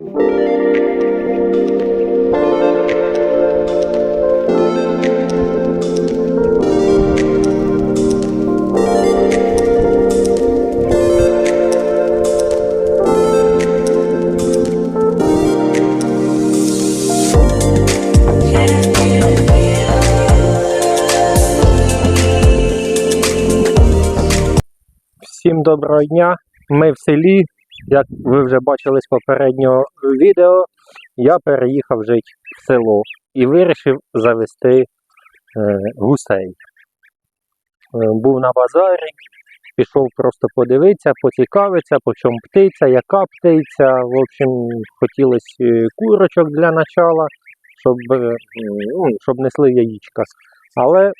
Всім доброго дня. Ми в селі. Як ви вже бачили з попереднього відео, я переїхав жити в село і вирішив завести е, гусей. Е, був на базарі, пішов просто подивитися, поцікавитися, по чому птиця, яка птиця. В общем, хотілося е, курочок для начала, щоб, ну, щоб несли яєчка. Але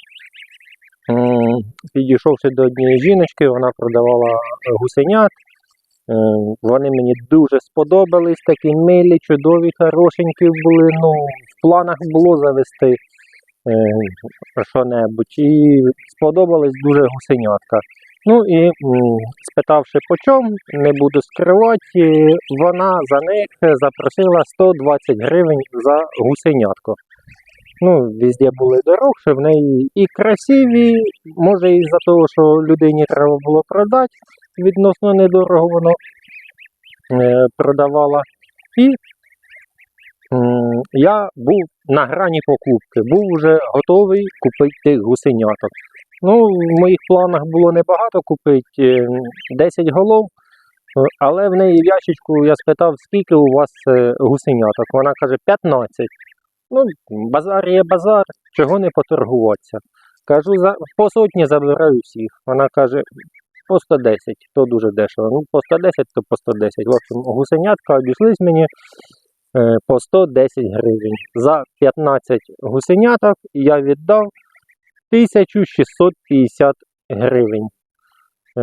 Підійшовши до однієї жіночки, вона продавала гусенят. Е, Вони мені дуже сподобались, такі милі, чудові, хорошенькі були. Ну, в планах було завести е, що-небудь. І сподобались дуже гусенятка. Ну і спитавши по чому, не буду скривати, вона за них запросила 120 гривень за гусенятко. Ну, везде були дорогші, в неї і красиві, може із-за того, що людині треба було продати, відносно недорого воно е, продавала. І я був на грані покупки, був вже готовий купити тих гусеняток. Ну, в моїх планах було небагато купити, е, 10 голов, е, але в неї в ящичку я спитав, скільки у вас е, гусеняток. Вона каже 15. Ну, базар є базар, чого не поторгуватися. Кажу, по сотні забираю всіх. Вона каже, по 110, то дуже дешево. Ну, по 110, то по 110. В общем, гусенятка обійшлись мені е, по 110 гривень. За 15 гусеняток я віддав 1650 гривень. Е,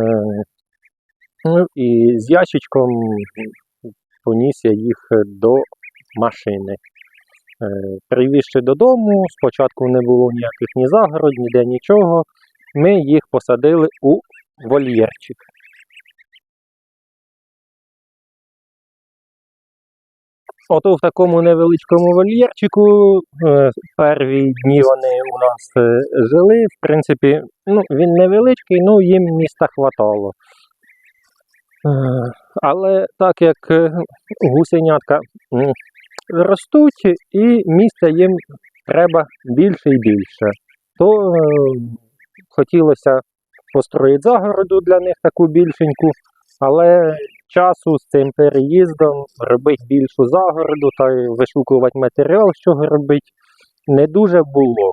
ну, і з ящичком поніс я їх до машини. Е, Привізши додому, спочатку не було ніяких ні загород, ніде нічого. Ми їх посадили у вольєрчик. Ото в такому невеличкому вольєрчику е, перві дні вони у нас е, жили. В принципі, ну, він невеличкий, ну їм міста хватало. Е, Але так як гусенятка ростуть і місця їм треба більше і більше. То хотілося построїти загороду для них таку більшеньку, але часу з цим переїздом робити більшу загороду та вишукувати матеріал, що робити, не дуже було.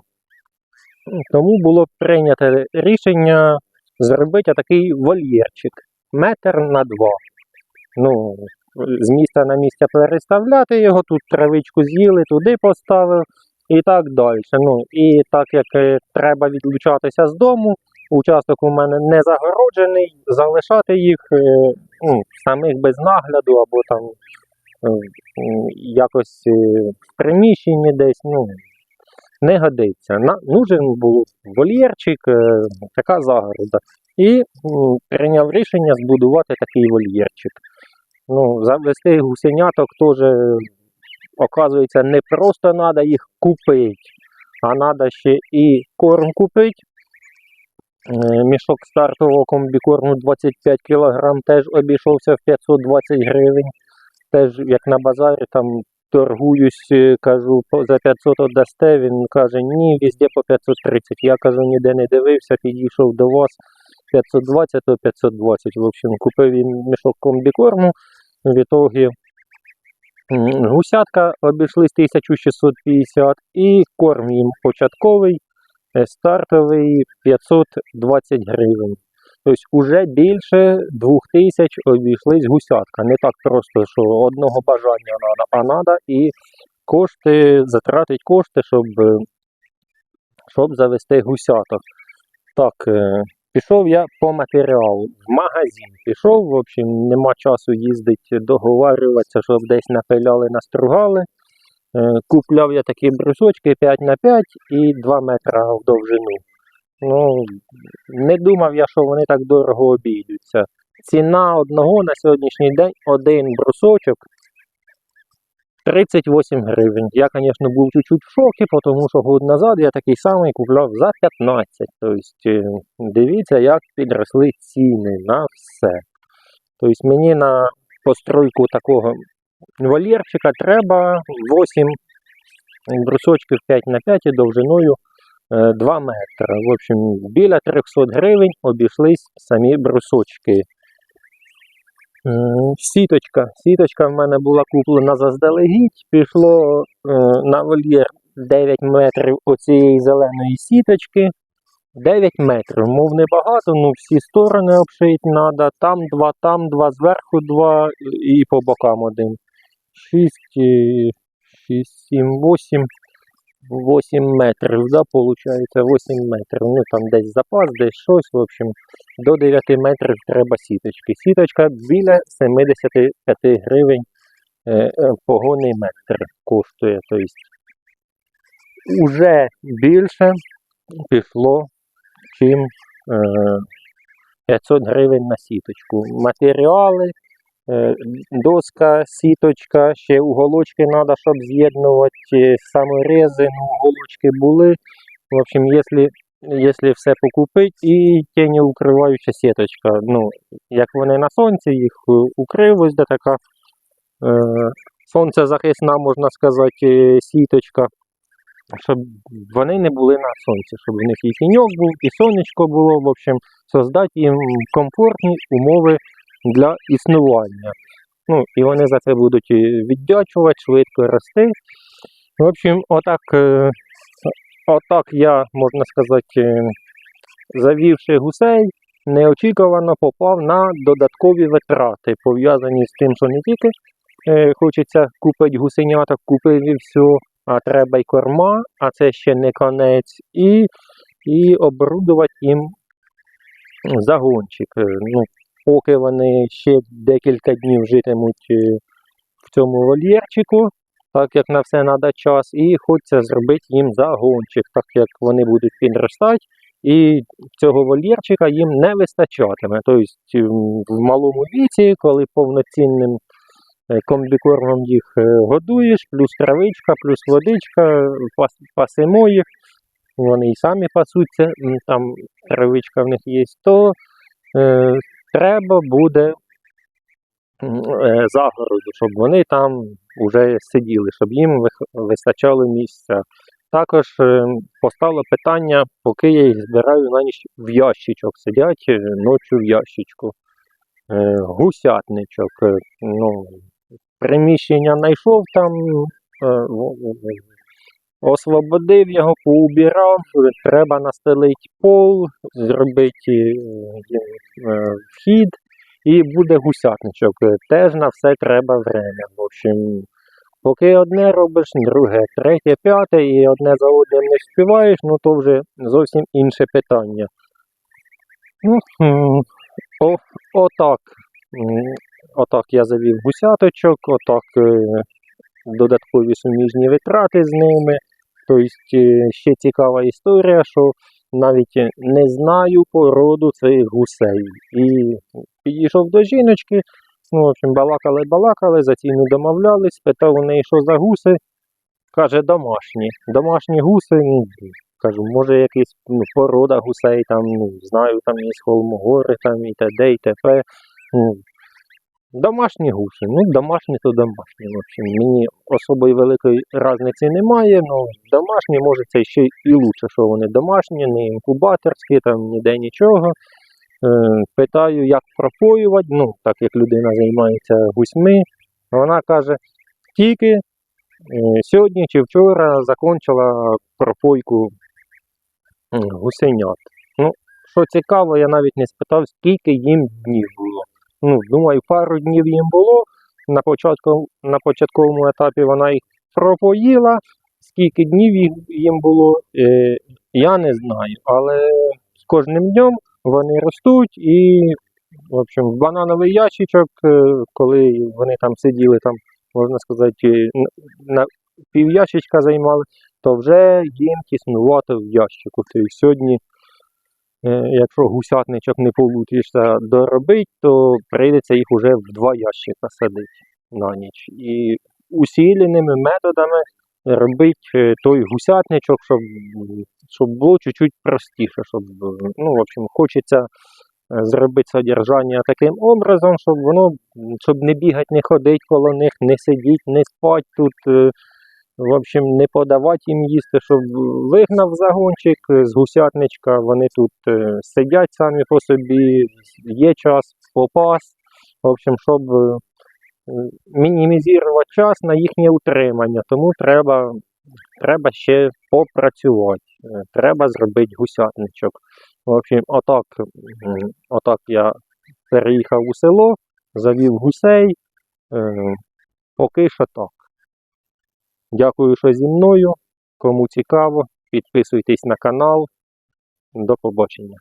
Тому було прийнято рішення зробити такий вольєрчик метр на два. Ну, з міста на місце переставляти його, тут травичку з'їли, туди поставив і так далі. Ну, і так як е, треба відлучатися з дому, участок у мене не загороджений, залишати їх е, ну, самих без нагляду або там е, якось е, в приміщенні десь, ну, не годиться. На, нужен був вольєрчик, така загорода. І прийняв рішення збудувати такий вольєрчик. Ну, завести гусеняток теж, оказується, не просто треба їх купити, а треба ще і корм купити. Е, Мішок стартового комбікорму 25 кг теж обійшовся в 520 гривень. Теж як на базарі там торгуюсь, е, кажу, за 500 отдасте, він каже, ні, везде по 530. Я кажу, ніде не дивився, підійшов до вас 520, то 520. В общем, купив він мішок комбікорму. В ітогі гусятка обійшлись 1650 і корм їм початковий, стартовий 520 гривень. Тобто вже більше 2000 обійшлись гусятка. Не так просто, що одного бажання треба, а треба і кошти, затратити кошти, щоб, е, щоб завести гусяток. Так, е, Пішов я по матеріалу в магазин. Пішов, в общем, нема часу їздити, договарюватися, щоб десь напиляли, настругали. Е, Купляв я такі брусочки 5 на 5 і 2 метри в довжину. Ну, не думав я, що вони так дорого обійдуться. Ціна одного на сьогоднішній день один брусочок 38 гривень. Я, звісно, був чуть-чуть в шокі, тому що год назад я такий самий купляв за 15. Тобто, е, дивіться, як підросли ціни на все. Тобто мені на постройку такого вольєрчика треба 8 брусочків 5 на 5 і довжиною е, 2 метри. В общем, біля 300 гривень обійшлись самі брусочки. Сіточка. Сіточка в мене була куплена заздалегідь. Пішло е, на вольєр 9 метрів оцієї зеленої сіточки. 9 метрів, мов небагато, ну всі сторони обшити треба. Там два, там два, зверху два і по бокам один. 6, 6, 7, 8. 8 метрів, да, виходить, 8 метрів. Ну там десь запас, десь щось. В общем, до 9 метрів треба сіточки. Сіточка біля 75 гривень е, е, погонний метр коштує. Тобто, уже більше пішло, чим е, 500 гривень на сіточку. Матеріали, е, доска, сіточка, ще уголочки треба, щоб з'єднувати е, саморези, ну, уголочки були. В общем, якщо, все покупити і тіньоукриваюча сіточка. Ну, як вони на сонці, їх е, укрив, ось де така е, сонцезахисна, можна сказати, е, сіточка. Щоб вони не були на сонці, щоб в них і тіньок був, і сонечко було, в общем, создати їм комфортні умови для існування. Ну, і вони за це будуть віддячувати, швидко рости. В общем, отак, е, отак я, можна сказати, е, завівши гусей, неочікувано попав на додаткові витрати, пов'язані з тим, що не тільки е, хочеться купити гусеняток, купив і все, а треба й корма, а це ще не конець, і, і оборудувати їм загончик. Е, Ну, поки вони ще декілька днів житимуть е, в цьому вольєрчику, так як на все треба час, і хочеться зробити їм загончик, так як вони будуть підростати, і цього вольєрчика їм не вистачатиме. Тобто в малому віці, коли повноцінним е, комбікормом їх е, годуєш, плюс травичка, плюс водичка, пас, пасимо їх, вони і самі пасуться, там травичка в них є, то треба буде е, загороду, щоб вони там вже сиділи, щоб їм вистачало місця. Також е, постало питання, поки я їх збираю на ніч в ящичок, сидять е, ночі в ящичку. Гусятничок. Ну, приміщення знайшов там, освободив його, поубирав, треба настелити пол, зробити е, е, вхід і буде гусятничок. Теж на все треба время. В общем, поки одне робиш, друге, третє, п'яте, і одне за одним не співаєш, ну то вже зовсім інше питання. Ну, отак. Отак я завів гусяточок, отак е, додаткові суміжні витрати з ними. Тобто е, ще цікава історія, що навіть не знаю породу цих гусей. І підійшов до жіночки, ну, в общем, балакали, балакали, за ціну домовлялись, спитав у неї, що за гуси. Каже, домашні. Домашні гуси, ну, кажу, може якась ну, порода гусей, там, ну, знаю, там є холмогори, там і т.д. і т.п. Ну, Домашні гуси, ну домашні то домашні. В общем, мені особої великої різниці немає, але домашні може це ще і лучше, що вони домашні, не інкубаторські, там ніде нічого. Е, питаю, як пропоювати, ну, так як людина займається гусьми, вона каже, тільки е, сьогодні чи вчора закончила пропойку гусенят. Ну, що цікаво, я навіть не спитав, скільки їм днів було. Ну, думаю, пару днів їм було. На, початку, на початковому етапі вона їх пропоїла. Скільки днів їм було, е, я не знаю. Але з кожним днем вони ростуть і, в общем, банановий ящичок, е, коли вони там сиділи, там, можна сказати, е, на- півящичка займали, то вже їм тіснувато в ящику. Тобто сьогодні якщо гусятничок не получишся доробити, то прийдеться їх уже в два ящика садити на ніч. І усіленими методами робити е, той гусятничок, щоб, щоб було чуть-чуть простіше. Щоб, е, ну, в общем, хочеться е, зробити содержання таким образом, щоб воно щоб не бігати, не ходити коло них, не сидіти, не спати тут. В общем, не подавати їм їсти, щоб вигнав загончик з гусятничка, вони тут е, сидять самі по собі, є час попас. В общем, щоб е, мінімізувати час на їхнє утримання, тому треба, треба ще попрацювати. Е, Треба зробити гусятничок. В общем, отак, отак я переїхав у село, завів гусей. Поки що так. Дякую, що зі мною. Кому цікаво, підписуйтесь на канал. До побачення.